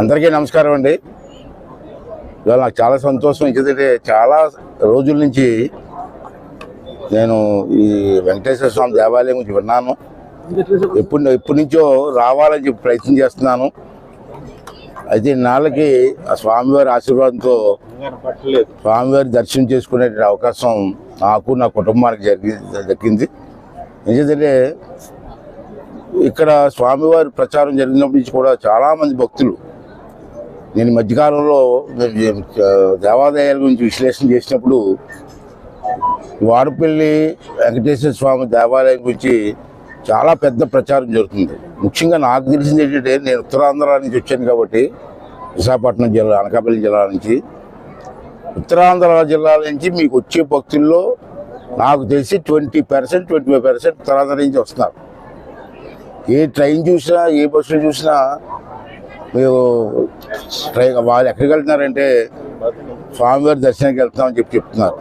అందరికీ నమస్కారం అండి. ఇవాళ నాకు చాలా సంతోషం. ఎందుకంటే చాలా రోజుల నుంచి నేను ఈ వెంకటేశ్వర స్వామి దేవాలయం గురించి విన్నాను. ఎప్పుడు ఎప్పటి నుంచో రావాలని చెప్పి ప్రయత్నం చేస్తున్నాను. అయితే నాళ్ళకి ఆ స్వామివారి ఆశీర్వాదంతో స్వామివారి దర్శనం చేసుకునే అవకాశం నాకు నా కుటుంబానికి జరిగి దక్కింది. ఎందుకంటే ఇక్కడ స్వామివారి ప్రచారం జరిగినప్పటి నుంచి కూడా చాలామంది భక్తులు నేను మధ్యకాలంలో దేవాలయాల గురించి విశ్లేషణ చేసినప్పుడు వాడపల్లి వెంకటేశ్వర స్వామి దేవాలయం గురించి చాలా పెద్ద ప్రచారం జరుగుతుంది. ముఖ్యంగా నాకు తెలిసింది ఏంటంటే నేను ఉత్తరాంధ్ర నుంచి వచ్చాను కాబట్టి విశాఖపట్నం జిల్లా అనకాపల్లి జిల్లా నుంచి. ఉత్తరాంధ్ర జిల్లాల నుంచి మీకు వచ్చే భక్తుల్లో నాకు తెలిసి twenty percent twenty five percent Uttarandhra నుంచి వస్తున్నారు. ఏ ట్రైన్ చూసినా ఏ బస్సులు చూసినా మీరు ట్రైన్ వాళ్ళు ఎక్కడికి వెళ్తున్నారంటే స్వామివారి దర్శనానికి వెళ్తామని చెప్పి చెప్తున్నారు.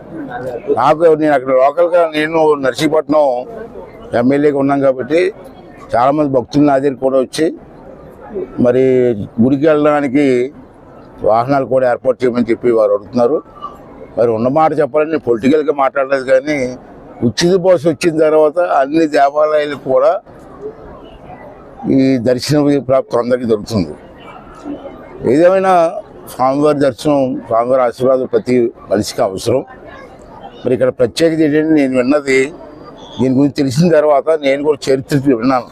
నాకు నేను అక్కడ లోకల్గా నేను నర్సీపట్నం ఎమ్మెల్యేగా ఉన్నాం కాబట్టి చాలామంది భక్తులు నా దగ్గర కూడా వచ్చి మరి గుడికి వెళ్ళడానికి వాహనాలు కూడా ఏర్పాటు చేయమని చెప్పి వారు అడుగుతున్నారు. మరి ఉన్న మాట చెప్పాలని నేను పొలిటికల్గా మాట్లాడలేదు కానీ ఉచిత బస్సు వచ్చిన తర్వాత అన్ని దేవాలయాలకు కూడా ఈ దర్శనం ప్రాప్తి అందరికీ దొరుకుతుంది. ఏదేమైనా స్వామివారి దర్శనం స్వామివారి ఆశీర్వాదం ప్రతి మనిషికి అవసరం. మరి ఇక్కడ ప్రత్యేకత ఏంటంటే నేను విన్నది దీని గురించి తెలిసిన తర్వాత నేను కూడా చరిత్ర విన్నాను.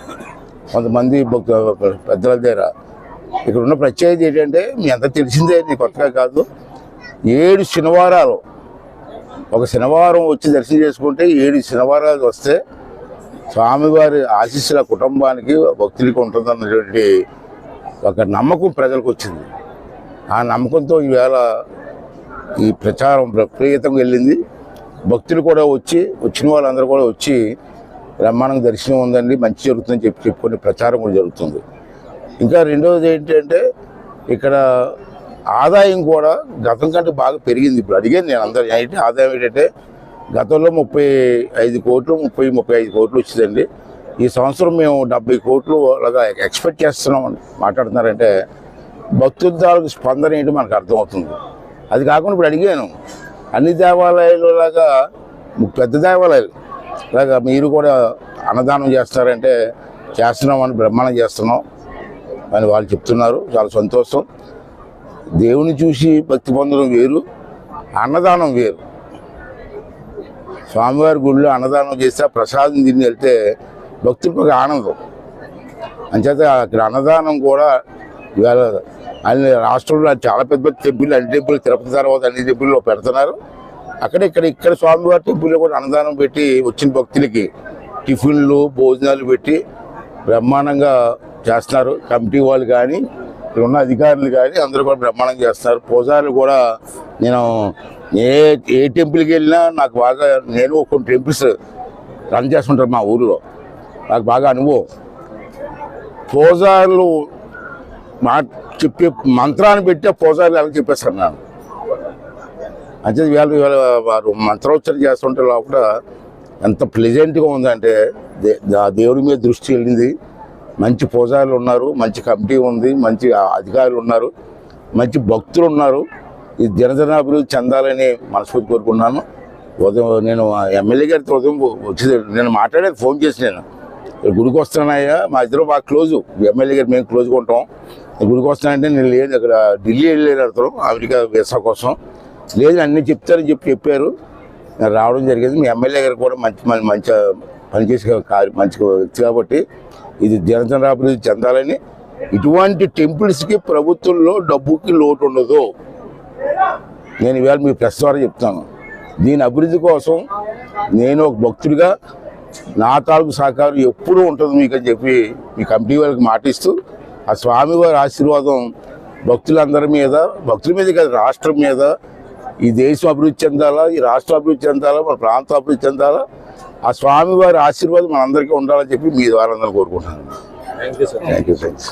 కొంతమంది పెద్దల దగ్గర. ఇక్కడ ఉన్న ప్రత్యేకత ఏంటంటే మీ అంత తెలిసిందే నీ కొత్తగా కాదు. ఏడు శనివారాలు. ఒక శనివారం వచ్చి దర్శనం చేసుకుంటే ఏడు శనివారాలు వస్తే స్వామివారి ఆశీస్సుల కుటుంబానికి భక్తులకి ఉంటుందన్నటువంటి ఒక నమ్మకం ప్రజలకు వచ్చింది. ఆ నమ్మకంతో ఈవేళ ఈ ప్రచారం విపరీతంగా వెళ్ళింది. భక్తులు కూడా వచ్చి వచ్చిన వాళ్ళందరూ కూడా వచ్చి బ్రహ్మాండంగా దర్శనం ఉందండి మంచి జరుగుతుందని చెప్పి చెప్పుకునే ప్రచారం కూడా జరుగుతుంది. ఇంకా రెండవది ఏంటంటే ఇక్కడ ఆదాయం కూడా గతం కంటే బాగా పెరిగింది. ఇప్పుడు అడిగాను నేను అందరూ ఏంటి ఆదాయం ఏంటంటే గతంలో ముప్పై ఐదు కోట్లు ముప్పై ముప్పై ఐదు కోట్లు వచ్చిందండి. ఈ సంవత్సరం మేము డెబ్బై కోట్లు అలాగా ఎక్స్పెక్ట్ చేస్తున్నాం అని మాట్లాడుతున్నారంటే భక్తుల స్పందన ఏంటి మనకు అర్థమవుతుంది. అది కాకుండా ఇప్పుడు అడిగాను అన్ని దేవాలయాలు లాగా పెద్ద దేవాలయాలు లాగా మీరు కూడా అన్నదానం చేస్తారంటే చేస్తున్నామని బ్రహ్మాండం చేస్తున్నాం అని వాళ్ళు చెప్తున్నారు. చాలా సంతోషం. దేవుని చూసి భక్తి పొందడం వేరు అన్నదానం వేరు. స్వామివారి గుడిలో అన్నదానం చేస్తే ప్రసాదం తిని వెళ్తే భక్తులకు ఒక ఆనందం. అంచేత అక్కడ అన్నదానం కూడా ఇవాళ అన్ని రాష్ట్రంలో చాలా పెద్ద పెద్ద టెంపుల్ అన్ని టెంపుల్ తిరుపతి తర్వాత అన్ని టెంపుల్లో పెడుతున్నారు. అక్కడ ఇక్కడ ఇక్కడ స్వామివారి టెంపుల్లో కూడా అన్నదానం పెట్టి వచ్చిన భక్తులకి టిఫిన్లు భోజనాలు పెట్టి బ్రహ్మాండంగా చేస్తున్నారు. కమిటీ వాళ్ళు కానీ ఇక్కడ ఉన్న అధికారులు కానీ అందరూ కూడా బ్రహ్మాండం చేస్తున్నారు. పూజారులు కూడా నేను ఏ ఏ టెంపుల్కి వెళ్ళినా నాకు బాగా నేను కొన్ని టెంపుల్స్ రన్ చేస్తుంటారు మా ఊర్లో. నాకు బాగా అనుభవం. పూజారులు మా చెప్పే మంత్రాన్ని పెట్టి పూజారులు ఎలా చెప్పేస్తాను నేను. అంటే వీళ్ళు వీళ్ళ వారు మంత్రోచ్చరణ చేస్తుంటే లోపల ఎంత ప్లెజెంట్గా ఉందంటే దే- దేవుడి మీద దృష్టి వెళ్ళింది. మంచి పూజారులు ఉన్నారు మంచి కమిటీ ఉంది మంచి అధికారులు ఉన్నారు మంచి భక్తులు ఉన్నారు. ఈ దినదినాభివృద్ధి చెందాలని మనస్ఫూర్తి కోరుకున్నాను ఉదయం నేను ఎమ్మెల్యే గారితో ఉదయం వచ్చి నేను మాట్లాడేది ఫోన్ చేసి నేను. గుడికి వస్తున్నానయ్యా మా ఇద్దరు బాగా క్లోజు. ఎమ్మెల్యే గారు మేము క్లోజ్గా ఉంటాం. గుడికి వస్తానంటే నేను లేదు ఇక్కడ ఢిల్లీ వెళ్ళాను అర్థం అమెరికా వీసా కోసం. లేదు అన్నీ చెప్తారని చెప్పి చెప్పారు. నేను రావడం జరిగింది. మీ ఎమ్మెల్యే గారు కూడా మంచి మంచి పనిచేసే కారు మంచి వ్యక్తి కాబట్టి ఇది జనజన అభివృద్ధి చెందాలని ఇటువంటి టెంపుల్స్కి ప్రభుత్వంలో డబ్బుకి లోటు ఉండదు నేను ఇవాళ మీ ప్రెస్ ద్వారా చెప్తాను. దీని అభివృద్ధి కోసం నేను ఒక భక్తుడిగా నా తాలూకు సహకారం ఎప్పుడూ ఉంటుంది మీకు అని చెప్పి మీ కమిటీ వాళ్ళకి మాటిస్తూ ఆ స్వామివారి ఆశీర్వాదం భక్తులందరి మీద భక్తుల మీద కాదు రాష్ట్రం మీద ఈ దేశం అభివృద్ధి చెందాలా ఈ రాష్ట్రం అభివృద్ధి చెందాలా మన ప్రాంతం అభివృద్ధి చెందాలా ఆ స్వామివారి ఆశీర్వాదం మనందరికీ ఉండాలని చెప్పి మీ ద్వారా అందరూ కోరుకుంటున్నాను. Thank you sir thank you thanks